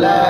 Let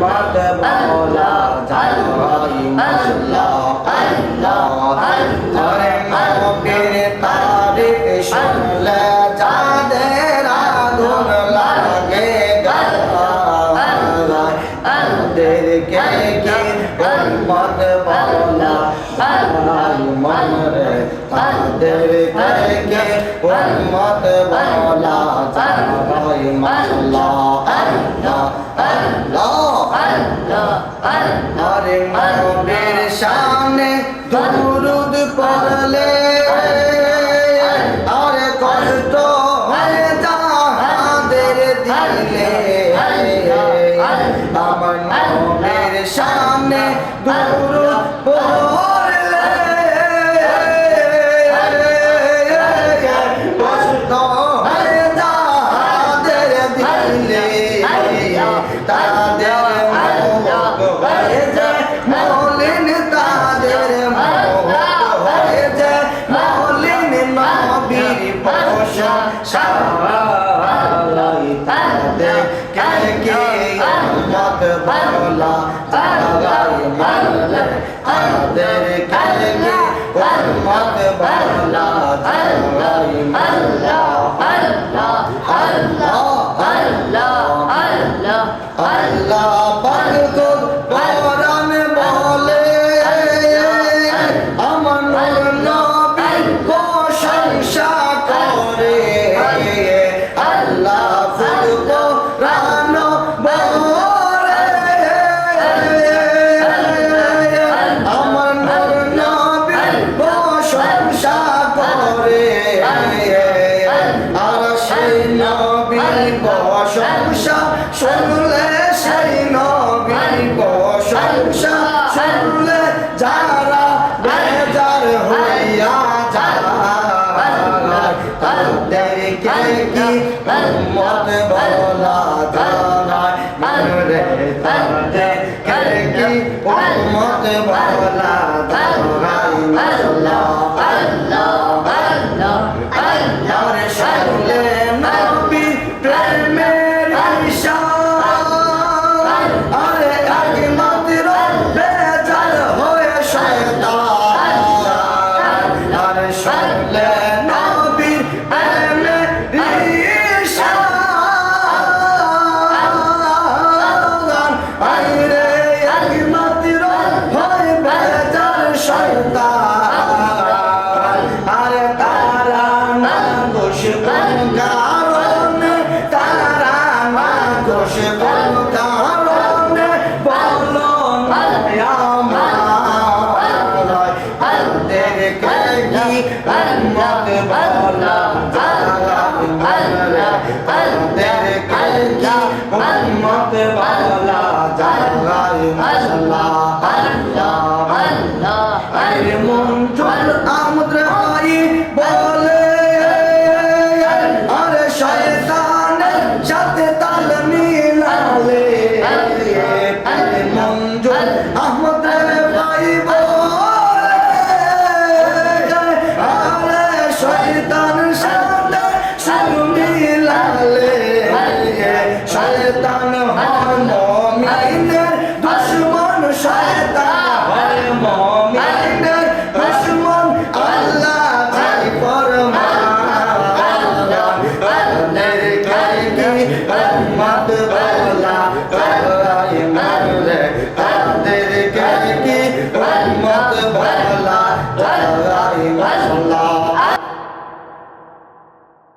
Mother, Mola, Jalai, Mashallah. থাকে বলা আমার মন রে তাদের থেকে উম্মত বলা যারাই মাল্লা আল্লাহ আল্লাহ আল্লাহ আল্লাহ। আমাদের কালকে কর্মত বাংলা আল্লাহ আল্লাহ। শুনলে সেই নবী প্রশংসা শুনলে যা I'm not the one.